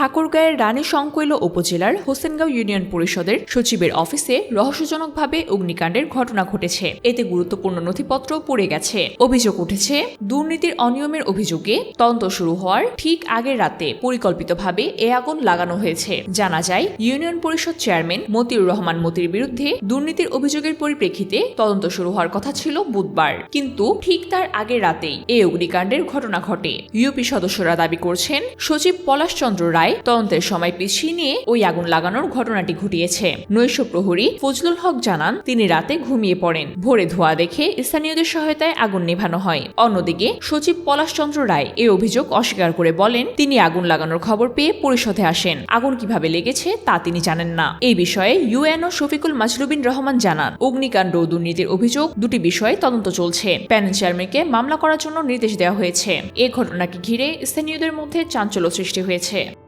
ঠাকুরগাঁয়ের রানী সংকৈল উপজেলার হোসেনগাঁও ইউনিয়ন পরিষদের সচিবের অফিসে রহস্যজনকভাবে অগ্নিকাণ্ডের ঘটনা ঘটেছে। এতে গুরুত্বপূর্ণ নথিপত্র পড়ে গেছে। অভিযোগ উঠেছে, দুর্নীতির অনিয়মের অভিযোগে তদন্ত শুরু হওয়ার ঠিক আগের রাতে পরিকল্পিতভাবে এ আগুন লাগানো হয়েছে। জানা যায়, ইউনিয়ন পরিষদ চেয়ারম্যান মতিউর রহমান মতির বিরুদ্ধে দুর্নীতির অভিযোগের পরিপ্রেক্ষিতে তদন্ত শুরু হওয়ার কথা ছিল বুধবার। কিন্তু ঠিক তার আগের রাতেই এই অগ্নিকাণ্ডের ঘটনা ঘটে। ইউপি সদস্যরা দাবি করছেন, সচিব পলাশচন্দ্র রায় তদন্তের সময় পিছিয়ে নিয়ে ওই আগুন লাগানোর ঘটনাটি ঘটিয়েছে। নৈশ প্রহরী ফজলুল হক জানান, তিনি রাতে ঘুমিয়ে পড়েন। ভোরে ধোয়া দেখে স্থানীয়দের সহায়তায় আগুন নেভানো হয়। অন্যদিকে সচিব পলাশচন্দ্র রায় এই অভিযোগ অস্বীকার করে বলেন, তিনি আগুন লাগানোর খবর পেয়ে পরিষদে আসেন। আগুন কীভাবে লেগেছে তা তিনি জানেন না। এই বিষয়ে ইউএনও শফিকুল মাজলুবিন রহমান জানান, অগ্নিকাণ্ড ও দুর্নীতির অভিযোগ দুটি বিষয়ে তদন্ত চলছে। প্যানেল চেয়ারম্যানকে মামলা করার জন্য নির্দেশ দেওয়া হয়েছে। এ ঘটনাকে ঘিরে স্থানীয়দের মধ্যে চাঞ্চল্য সৃষ্টি হয়েছে।